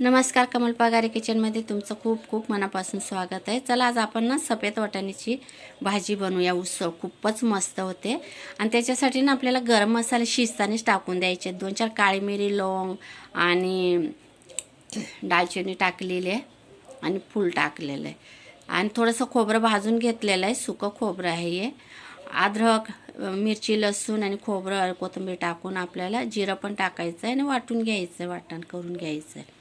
नमस्कार कमल पगारे किचनमध्ये तुमचं खूप खूप मनापासून स्वागत आहे. चला आज आपण ना सफेद वाटाण्याची भाजी बनवूया. उसळ खूपच मस्त होते. आणि त्याच्यासाठी ना आपल्याला गरम मसाले शिजतानीच टाकून द्यायचे. दोन चार काळी मिरी लवंग आणि दालचिनी टाकलेली आहे आणि फूल टाकलेलं आहे. आणि थोडंसं खोबरं भाजून घेतलेलं आहे. सुकं खोबरं आहे हे. अद्रक मिरची लसूण आणि खोबरं कोथिंबीर टाकून आपल्याला जिरं पण टाकायचं आहे आणि वाटून घ्यायचं आहे. वाटण करून घ्यायचं आहे.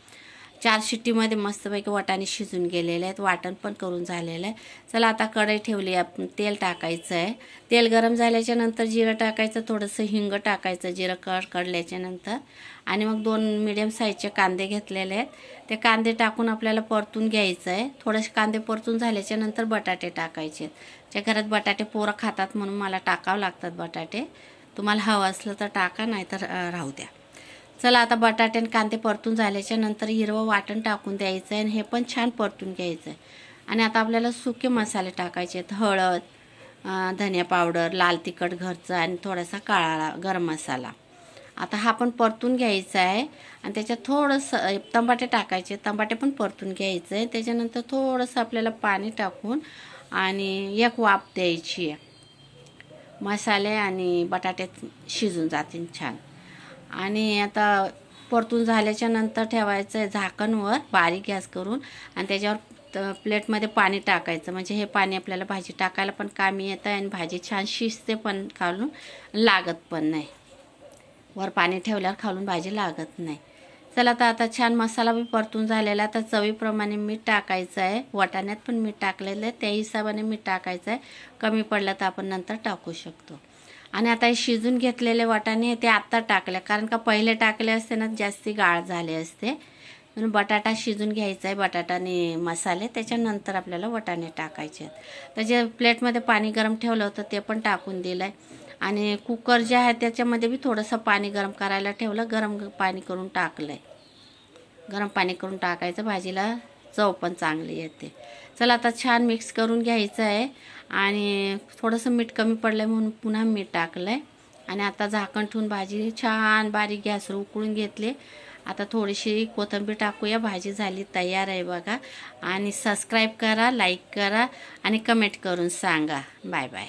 चार शिट्टीमध्ये मस्तपैकी वाटाणे शिजून गेलेले आहेत. वाटण पण करून झालेलं आहे. चला आता कढई ठेवली आपण तेल टाकायचं आहे. तेल गरम झाल्याच्यानंतर जिरं टाकायचं थोडंसं हिंग टाकायचं जिरं कड कडल्याच्या नंतर. आणि मग दोन मिडियम साईजचे कांदे घेतलेले आहेत. ते कांदे टाकून आपल्याला परतून घ्यायचं आहे. थोडेसे कांदे परतून झाल्याच्यानंतर बटाटे टाकायचे ज्या घरात बटाटे पोरं खातात म्हणून मला टाकावं लागतात बटाटे. तुम्हाला हवं असलं तर टाका नाही तर राहू द्या. चला आता बटाटे आणि कांदे परतून झाल्याच्यानंतर हिरवं वाटण टाकून द्यायचं आहे आणि हे पण छान परतून घ्यायचं आहे आणि आता आपल्याला सुके मसाले टाकायचे आहेत. हळद धनिया पावडर लाल तिखट घरचं आणि थोडासा काळा गरम मसाला. आता हा पण परतून घ्यायचा आहे आणि त्याच्यात थोडंसं तंबाटे टाकायचे तंबाटे पण परतून घ्यायचं आहे त्याच्यानंतर थोडंसं आपल्याला पाणी टाकून आणि एक वाफ द्यायची आहे. मसाले आणि बटाटे शिजून जातील छान. आणि आता परतून झाल्याच्यानंतर ठेवायचं आहे झाकणवर बारीक गॅस करून आणि त्याच्यावर प्लेटमध्ये पाणी टाकायचं. म्हणजे हे पाणी आपल्याला भाजी टाकायला पण कामी येतं आणि भाजी छान शिजते पण खालून लागत पण नाही. वर पाणी ठेवल्यावर खालून भाजी लागत नाही. चला तर आता छान मसाला बी परतून झालेला तर आता चवीप्रमाणे मीठ टाकायचं आहे. वाटाण्यात पण मीठ टाकलेलं आहे. त्या हिशोबाने मीठ टाकायचं आहे. कमी पडलं तर आपण नंतर टाकू शकतो. आणि आता हे शिजून घेतलेले वाटाणे ते आत्ता टाकले. कारण का पहिले टाकले असते ना जास्ती गाळ झाले असते. म्हणून बटाटा शिजून घ्यायचा आहे बटाटाने मसाले. त्याच्यानंतर आपल्याला वटाणे टाकायचे आहेत. तर जे प्लेटमध्ये पाणी गरम ठेवलं होतं ते पण टाकून दिलं आहे आणि कुकर जे आहे त्याच्यामध्ये बी थोडंसं पाणी गरम करायला ठेवलं. गरम पाणी करून टाकलं आहे गरम पाणी करून टाकायचं भाजीला. चव पण चांगली येते. चला आता छान मिक्स करून घ्यायचं आहे आणि थोडंसं मीठ कमी पडलं आहे म्हणून पुन्हा मीठ टाकलं आहे आणि आता झाकण ठेवून भाजी छान बारीक गॅसवर उकळून घेतली. आता थोडीशी कोथिंबीर टाकूया भाजी झाली तयार आहे बघा. आणि सबस्क्राईब करा लाईक करा आणि कमेंट करून सांगा. Bye bye